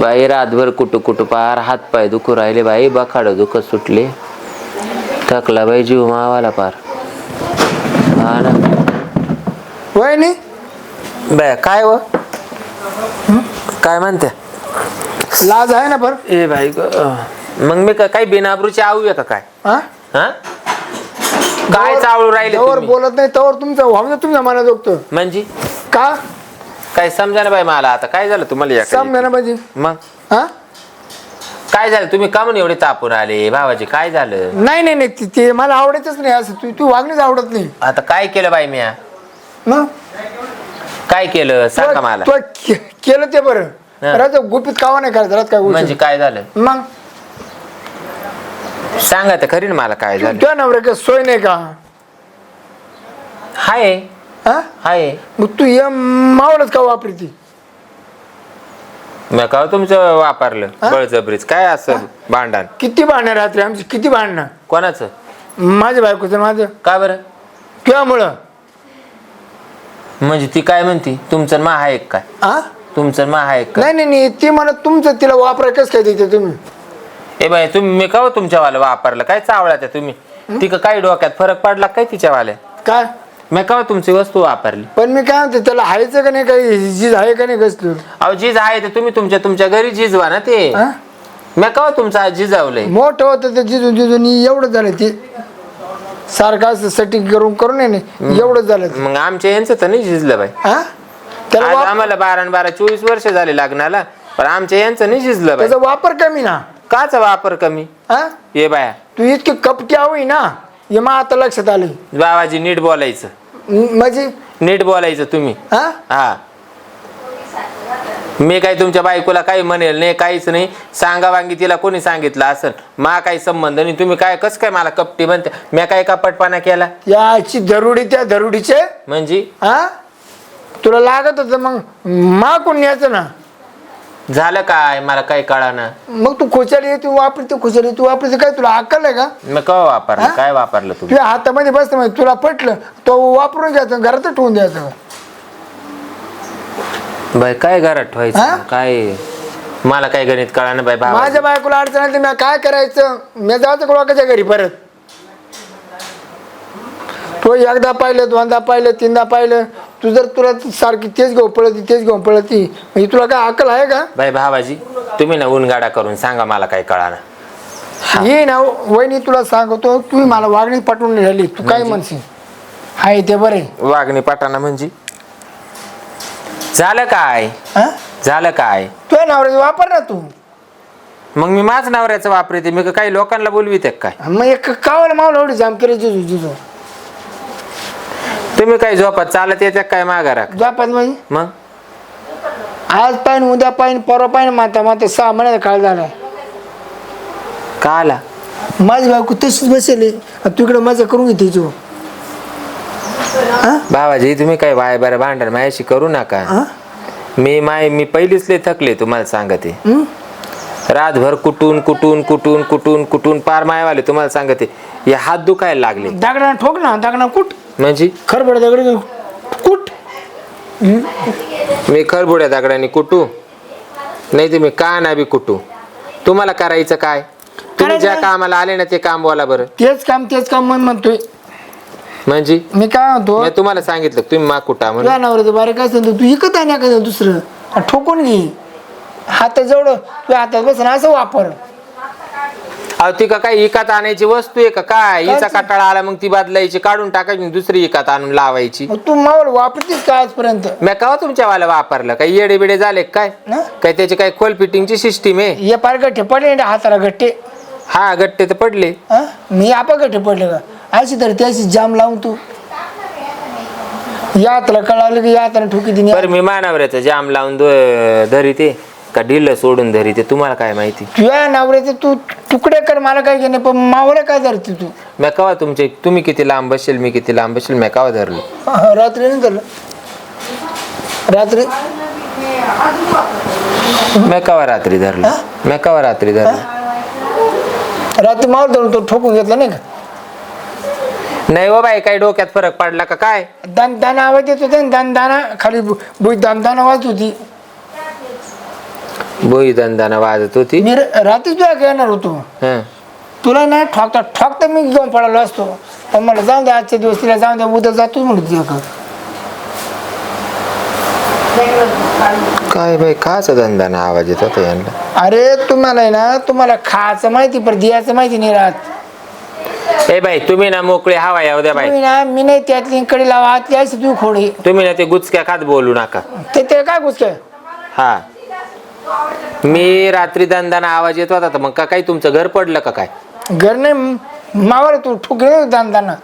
बाई रातभर कुटू कुटू पार हात पाय दुखू राहिले बाई बखाड दुखत सुटले. थकला बाई जीव मावाला पार. हा ना. वहिनी? बाय काय व? काय म्हणते? लाज आहे ना पर. ए बाई ग मग मी का- काही बिनाबरूची आऊया का काय? हा? हा? काय चावळू राहिले तवर तुम्ही? बोलत नाही तवर तुमचं तुमच्या मनात दुखतं. म्हणजे? का? काय समजा ना बाई मला आता. काय झालं तुम्हाला या समजा ना म्हणजे मग? हा? काय झालं? तुम्ही का म्हणून एवढे तापून आले? भावाजी काय झालं? नाही नाही नाही. ते- ते मला आवडायचंच नाही असं. तू तू वागणीच आवडत नाही. आता काय केलं बाई मी मग? काय केलं? सांगा मला. तू के- केलं ते बरं. हा. राहत गुपित कावा नाही करायचं राहत काय म्हणजे गोष्टी काय झालं? मग? सांगा तर खरी ना मला काय झालं. तुझ्या नवऱ्या सोय नाही का? हाय. हा? हाय. मग तू ये मावलच का वापरी ती मी का तुमचं वापरलं? बळजबरीच. काय असं भांडण? किती भांडणं रात्री आमची? किती भांडणं? कोणाचं? माझ्या बायकोचं माझं. का बरं? किंवा म्हणजे ती काय म्हणती? तुमचं मा आहे काय? हा तुमचं मा आहे का नाही नाही नाही. ती म्हणत तुमचं तिला वापरा कसं काय देते तुम्ही? ए बाई तुम्ही मी का तुमच्यावाला वापरलं? काय चावला त्या तुम्ही? ती का काही डोक्यात फरक पडला काय तिच्यावाल्या? काय? मी का तुमची वस्तू वापरली पण मी काय म्हणते त्याला हायचं का नाही काही? जीज आहे का नाही कसलं अहो जीज आहे ते तुम्ही तुमच्या तुमच्या घरी जिजवा ना ते. हा? मी का तुमचा जिजावलंय? मोठं होतं ते जिजून जिजून एवढं झालं ते. सारखं असं सेटिंग करून करून आहे ना एवढं झालं ते. मग आमच्या यांचं तर नाही झिजलं बाई. हा? त्याला आज वाप- आम्हाला बारा आणि बारा चोवीस वर्ष झाले लग्नाला पण आमच्या यांचं नाही झिजलं बाई. त्याचा वापर कमी ना. काचा वापर कमी? हा? ये बाया. तू इतकी कपटी हवी ना हे मग आता लक्षात आले बाबाजी नीट बोलायचं. म्हणजे? नीट बोलायचं तुम्ही. हा? हा. मी काय तुमच्या बायकोला काही म्हणेल नाही काहीच नाही. सांगा वांगी तिला कोणी सांगितलं असेल? मा काही संबंध नाही. तुम्ही काय कस काय मला कपटी म्हणते? मी काय कपटपणा केला? याची धरुडी त्या धरुडीचे? म्हणजे? हा? तुला लागत होतं मग मागून न्यायचं ना? झालं काय? मला काही कळाना. मग तू खोचारी तू वापरते खोचारी तू वापरते काय? तुला अक्कल आहे का? मी कवा वापरलं? काय वापरलं तुम्ही? तुझ्या हातामध्ये बसतं म्हणजे तुला पटलं तो वापरून घ्यायचं घरात ठेवून द्यायचं. बाई काय घरात हा? ठेवायचं काय? मला काय गणित कळानं बाई बाबा माझ्या बायकोला अडचण आली मी काय करायचं? मी जायचं कोणाच्या घरी परत? तो एकदा पाहिलं दोनदा पाहिलं तीनदा पाहिलं तू जर तुला सारखी तेच घेऊन पळती तेच घेऊन पळती म्हणजे तुला काय अक्कल आहे का? बाई भावाजी तुम्ही ना उनगाडा करून सांगा मला काय कळाना ये ना वहिनी तुला सांगतो तू मला वागणी पटवून राहिली तू काय म्हणशील? आहे ते बरे वागणी पाटाना म्हणजे? झालं काय? झालं काय? तुझ्या नवऱ्याचा वापर ना तू. मग मी माझ नवऱ्याचं वापरते मी का काही लोकांना बोलविते काय? मग एक कावाला मावला एवढी जाम केली जिजू जिजू. तुम्ही काय झोपत चालत येत्या काय माघारा जापात म्हणजे? मग? आज पाहिजे उद्या पाहिजे परवा पाहिजे माता माता सहा महिन्याचा काळ झाला का आला? माझी बायको तशीच बसेल? तू इकडे मजा करून घेते तू. भावाजी तुम्ही काय बाय बरं भांडण माझ्याशी करू नका. मी माय मी पहिलीच लय थकले तुम्हाला सांगते. रातभर कुटून कुटून कुटून कुटून कुटून पार मायवाले तुम्हाला सांगते. हे हात दुखायला लागले. दगडा ठोक ना दगडा कुठ? म्हणजे? खरबड दगड कुठ? मी खरबुड्या दागडाने कुटू. नाही तुम्ही का ना बी कुटू. तुम्हाला करायचं काय? तुम्ही करायचं ज्या काय? कामाला आले ना ते काम बोला बरं. तेच काम तेच काम म्हण म्हणतोय. म्हणजे? मी काय म्हणतो? मी तुम्हाला सांगितलं तुम्ही मा कुटा म्हणून. बारीक असेल तर तू इकत आहे ना दुसरं. आणि ठोकून घे. हातात जवळ तुझ्या हातात बस ना असं वापर. अहो ती का काय इकात आणायची वस्तू आहे का काय? हिचा कटाळा आला मग ती बदलायची काढून टाकायची आणि दुसरी इकात आणून लावायची. मग तू मावळ वापरतीस का आजपर्यंत? मी का तुमच्या वाला वापरलं? काही येडे बिडे झाले का काय? ना? काय त्याची काय खोल फिटिंगची सिस्टीम आहे? हे पार गठ्ठे पडले ना हाताला गट्टे हा गट्टे तर पडले. हा? मी आपा गठ्ठे पडले का? अशी तर त्याची जाम लावून तू. या हाताला कळालं की या हाताला ठोकी दिली. बरं मी मानावऱ्याचं जाम लावून धरी ते का ढिल्ल सोडून धरी ते तुम्हाला काय माहिती? तुझ्या नवऱ्याचे तू तुकडे कर मला काय घेणे पण मावळं काय धरते तू? मी कवा तुमचे तुम्ही किती लांब बसेल मी किती लांब बसेल मी कवा धरलो? हा, रात्री नाही झालं रात्री? मी कवा रात्री धरलो? मी कवा रात्री धरलो? रात्री मावळ धरून तो ठोकून घेतला नाही का? नाही हो बाई काही डोक्यात फरक पडला का काय? दान दाना आवाज येत होता दान दाना खाली बुई दान दाना वाजत होती. बोई दंदाना वाजत होती. मी र- रात्री तुला येणार होतो. हं. तुला नाही ठोकता ठोकता मी घेऊन पडायला असतो. पण मला जाऊन दे आजच्या दिवस तिला जाऊन दे उद्या जातो म्हणून तुझ्याकडं काय बाई काचा दंदाना आवाज येत होता यांना? अरे तुम्हाला आहे ना तुम्हाला खायचं माहिती पण द्यायचं माहिती नाही राहत. ए बाई तुम्ही ना मोकळे हवा येऊ द्या बाई. तुम्ही ना मी नाही त्यातली कडे लावा त्याची तू खोडे. तुम्ही ना ते गुचक्या खात बोलू नका. ते ते काय गुचके हा. मी रात्री दंदाना आवाज येत होता तर मग का काही तुमचं घर पडलं का काय? घर नाही मावर तू ठोकले दानदाना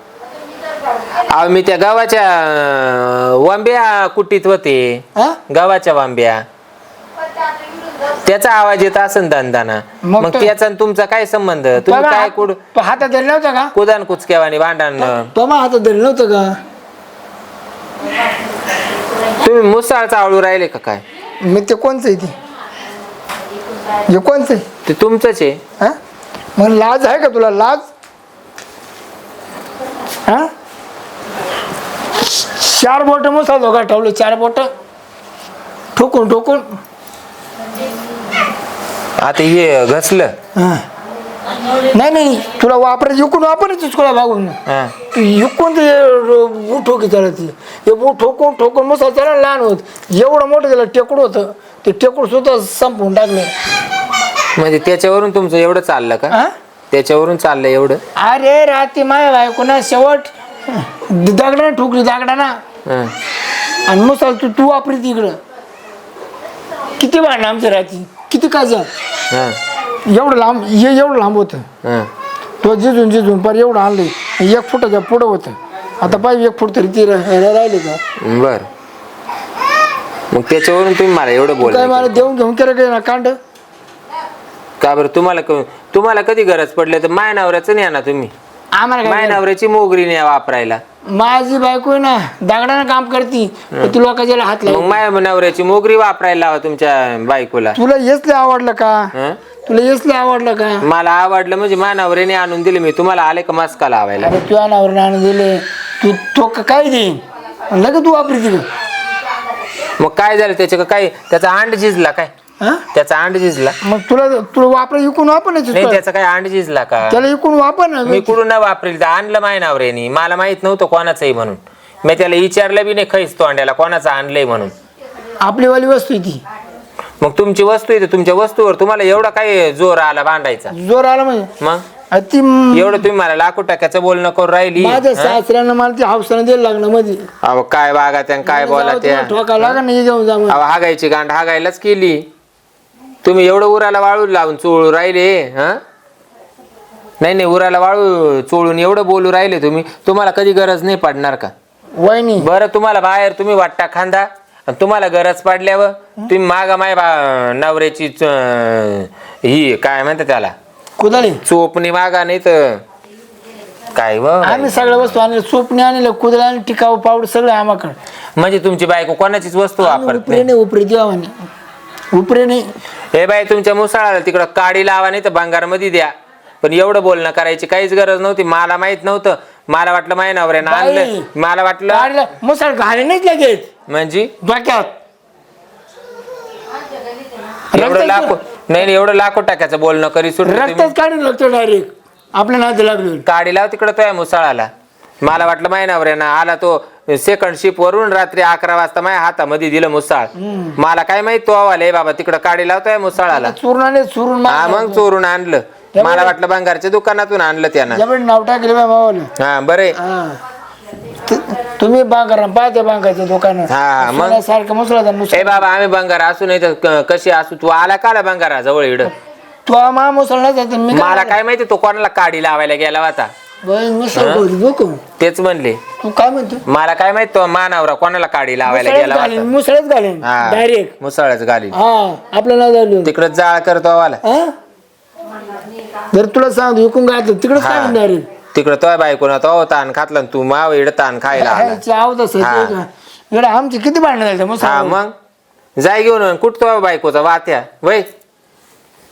अहो मी त्या गावाच्या अं, वांब्या कुटीत होते. हा? गावाच्या वांब्या. त्याचा आवाज येत असन दंदाना मग मग तो- त्याचा आणि तुमचा काय संबंध? तुम्ही बाबा, काय कुड तो हातात धरलं नव्हतं का? कुदान कुचक्यावानी भांडण. तो मग हातात धरलं नव्हतं का? तुम्ही मुसाळ चावळू राहिले का काय? मी ते कोणचं आहे ते? हे कोणचं आहे ते तुमचंच आहे. हा? मग लाज आहे का तुला? लाज? हा? चार बोट मसाला दोघा ठेवले? चार बोट? ठोकून ठोकून. आता हे घसलं. हा. नाही नाही तुला वापरायचं इकून वापरायचंच कोणा भागून हा. तू इकून ते बूट ठोकी त्याला ती. हे बूट ठोकून ठोकून मसाला त्याला लहान होत. एवढं मोठं त्याला टेकूड होतं. ते टेकूड सुद्धा संपवून टाकलं. म्हणजे त्याच्यावरून तुमचं एवढं चाललं का? हा त्याच्यावरून चाललं एवढं? अरे राती माय बायको ना शेवट दगडा ठोकली दगडा ना हं. आणि मसाला तू तू वापरी तिकडं. किती भांडणं आमच्या राती किती काजा हं. एवढं लांब हे एवढं लांब होतं. हं. तो जिजून जिजून पर एवढं आणलं. एक फुटाच्या पुढं होतं. आता पाहिजे एक फूट तरी ती रा- रा- राहिली का? बर. मग त्याच्यावरून तुम्ही मला एवढं काय बोल मला देऊन घेऊन केलं काय ना कांड? का बरं? तुम्हाला क- तुम्हाला कधी गरज पडली? तर माय नवऱ्याचं न्या ना तुम्ही. आम्हाला माय? नवऱ्याची मोगरी न्या वापरायला. माझी बायको आहे ना दगडानं काम करती पण तू लोकांच्या हात मग लाव माय नवऱ्याची मोगरी वापरायला लावा तुमच्या बायकोला. तुला हेच लय आवडलं का? हं? तुला हेच लय आवडलं का? मला आवडलं म्हणजे माय नवऱ्याने आणून दिले मी. तुम्हाला आले का मस्का लावायला? अरे तू अनावर आणून दिले. तू तो का- काय देईन लगेच तू वापरी तिकडं. मग काय झालं? त्याच्या काय त्याचा अंड झिजला काय? हा? त्याचा अंड झिजला. मग तुला तुला वापर इकून वापर ना नाही तिथं. त्याचा काय अंड झिजला का? त्याला इकून वापर ना. मी कुठून ना वापरेल तर आणलं माय नवऱ्यानी. मला माहीत नव्हतं कोणाचंही म्हणून. मी त्याला विचारलं बी नाही खैस तोंड्याला कोणाचं आणलंय म्हणून. आपली वाली वस्तू आहे ती. मग तुमची वस्तू आहे तर तुमच्या वस्तूवर तुम्हाला एवढा काय जोर आला बांधायचा? जोर आला म्हणजे? मग? ती म- एवढं तुम्ही मला लाखो टाक्याचं बोलणं करून राहिली. माझ्या? सासऱ्यानं मला ती हावसानं द्यायला लागलं मध्ये अहो काय वागा त्या काय बोला त्या ठोका लागा नाही घेऊन जा मग. अहो हागायची गांड हागायलाच केली. तुम्ही एवढं उराला वाळू लावून चोळू राहिले हा? नाही नाही उराला वाळू चोळून एवढं बोलू राहिले तुम्ही. तुम्हाला कधी गरज नाही पडणार का? वहिनी. बरं तुम्हाला बाहेर तुम्ही वाटता खांदा आणि तुम्हाला गरज पडल्यावर तुम्ही मागा माय बा नवऱ्याची च- ही काय म्हणतात त्याला? कुदाले चोपणी मागा नाही तर काय व? आम्ही सगळ्या वस्तू आणल्या सोपणी आणलं कुदला आणि टिकाऊ पावडर सगळं आम्हाकडे. म्हणजे तुमची बायको कोणाचीच वस्तू वापरत उपरे नाही नाही. उपरे देवाने उपरे नाही. हे बाई तुमच्या मुसाळाला तिकडं काडी लावा नाही तर भांगारमध्ये द्या. पण एवढं बोलणं करायची काहीच गरज नव्हती. मला माहीत नव्हतं. मला वाटलं माय नवऱ्यानं बाई. आणलं. मला वाटलं काढलं. मुसळ घाले नाहीच लगेच. म्हणजे? डोक्यात एवढं रक्तच- लाखो नाही नाही, एवढं लाखो टाक्याचं बोलणं करी सुट रक्तच काढून लागतो डायरेक्ट आपल्या नादी लागलो. काडी लाव तिकडं तो मुसाळाला. मला वाटलं माय नवऱ्यानं आला तो सेकंड शिप वरून रात्री अकरा वाजता माझ्या हातामध्ये दिलं मुसाळ. मला काय माहीत तो आवाले बाबा तिकडं काडी लावतोय मुसाळाला. चूर्णाने चुरून हा मग चोरून आणलं. मला वाटलं भंगारच्या दुकानातून आणलं त्यानं. नाव टाकले हा बरे. तुम्ही बांगर पाहते बांगाच्या दुकानात हा, मग? सारखं मुसळा ए बाबा आम्ही बंगार असू नाही तर कशी असू? तू आला काला बंगारा जवळ इड? तू मा मुसळ नाही जात मी मला काय माहिती तो कोणाला काडी लावायला गेला होता? मुसळ बघू तेच म्हणले. तू काय म्हणतो मला काय माहीत तो मानावरा कोणाला काडी लावायला मुसळच गेला घालेन होता? मुसळच घालेन डायरेक्ट मुसळच घाली हा आपल्या नाव झालो तिकडं जाळ करतो आवाला. हा? जर तुला सांगतो इकून घातलं तिकडे. काय डायरेक्ट तिकडं तो बायको ना तो ताण खातला आणि तू माव इड ताण खायला आला. आवत असं हा. इकडे आमची किती भांडणं झाली हा मुसळ मग? जाय घेऊन कुठ तो बायकोचा वात्या? वय?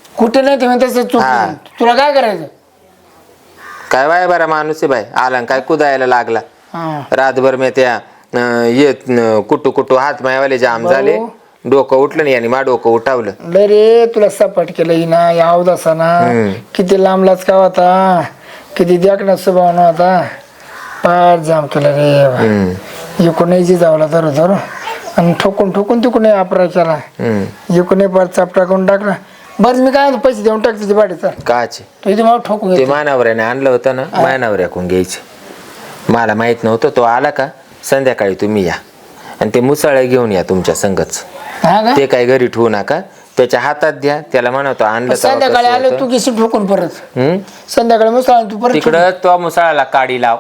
कुठे नाही ते म्हणते तसं चूक हा. तुला काय करायचं? काय बाय बरा माणूस आहे बाय आला आणि काय कुदायला लागला. रातभर मी त्या अं, येत न, कुटू कुटू हात मायावाले जाम. झाले. डोकं उठलं नाही आणि मा डोकं उठावलं. लय रे तुला सपाट केलं हिना. या अवदासाना. किती लांबलाच का होता? किती देखणा स्वभाव होता पार जाम केला रे. हम्म, इकडून यायची जावला धरू आणि ठोकून ठोकून तिकडून अपरा केला. हम्म. इकडून पार चापटा करून टाकला. बरं मी काय म्हणतो, पैसे देऊन टाक तिची बाडी तर काचे? तो इथे मला ठोकून ते मानावऱ्याने आणलं होतं ना मानावऱ्याकडून घ्यायचे. मला माहीत नव्हतं तो आला का? संध्याकाळी तुम्ही या. आणि ते मुसळे घेऊन या तुमच्या संगच. हा का? ते काही घरी ठेवू नका. त्याच्या हातात द्या. त्याला म्हणतो आणलं तेव्हा संध्याकाळी कसं आलो होतं. तू किशी ठोकून परत? संध्याकाळी आला तू परत तिकडं तो मुसळाला काडी लाव.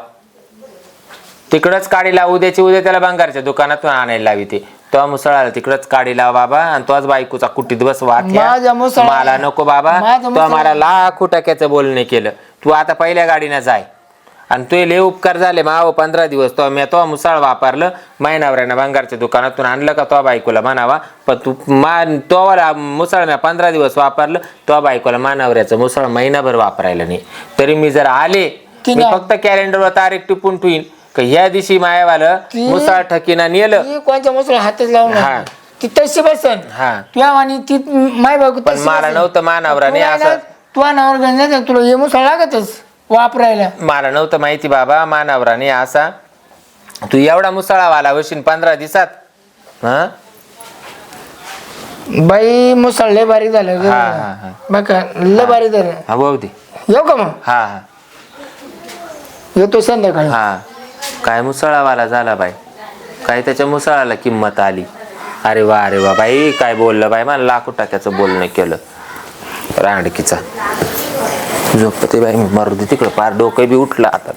तिकडंच काडी लाव. उद्याची उद्या त्याला बंगारच्या दुकानातून आणायला लावी ते. तो मुसळाला तिकडंच काडी लाव बाबा. आणि तोच बायकोचा कुटीत बस मुसळा- मला नको बाबा. तो मुसळा- मला लाखो टक्याचं बोलणे केलं. तू आता पहिल्या गाडीनं जाय. आणि तुझे लय उपकार झाले माव पंधरा दिवस तो मी तो मुसळ वापरलं महिनावऱ्यानं बंगारच्या दुकानातून आणलं का तो बायकोला म्हणावा. पण तू मा तो वाला मुसळ मी पंधरा दिवस वापरलं तो बायकोला मानावऱ्याचं मुसळ महिनाभर वापरायला नाही. तरी मी जर आले मी फक्त कॅलेंडरवर तारीख टिपून ठेवीन का ह्या दिवशी मायावालं मुसळ ठकीना नेलं. ती कोणत्या मसला हातच लावून हा. ती तशी बसन. हा. आणि ती माय बायको पण तशी मला बसन. नव्हतं मानावराने तुला असं. नावावर गंजा तुला हे मुसळ लागतच. वापरायला. मला नव्हतं माहिती बाबा मानावराने असा. तू एवढा मुसळावाला वशीन पंधरा दिवसात. हा? बाई मुसळ लय बारीक झालं. हा, हा, हा. बघा लय बारीक झालं. हा भाऊ दे. येऊ का मग? हा हा. येतो संध्याकाळी. हा. काय मुसळावाला झाला बाई. काय त्याच्या मुसळाला किंमत आली. अरे वा अरे वा. बाई काय बोललं बाई? मला लाखो टाक्याचं बोलणं केलं. रांडकीचा. झोपते बाई मी मारू दे. तिकडं पार डोकं बी उठलं आता.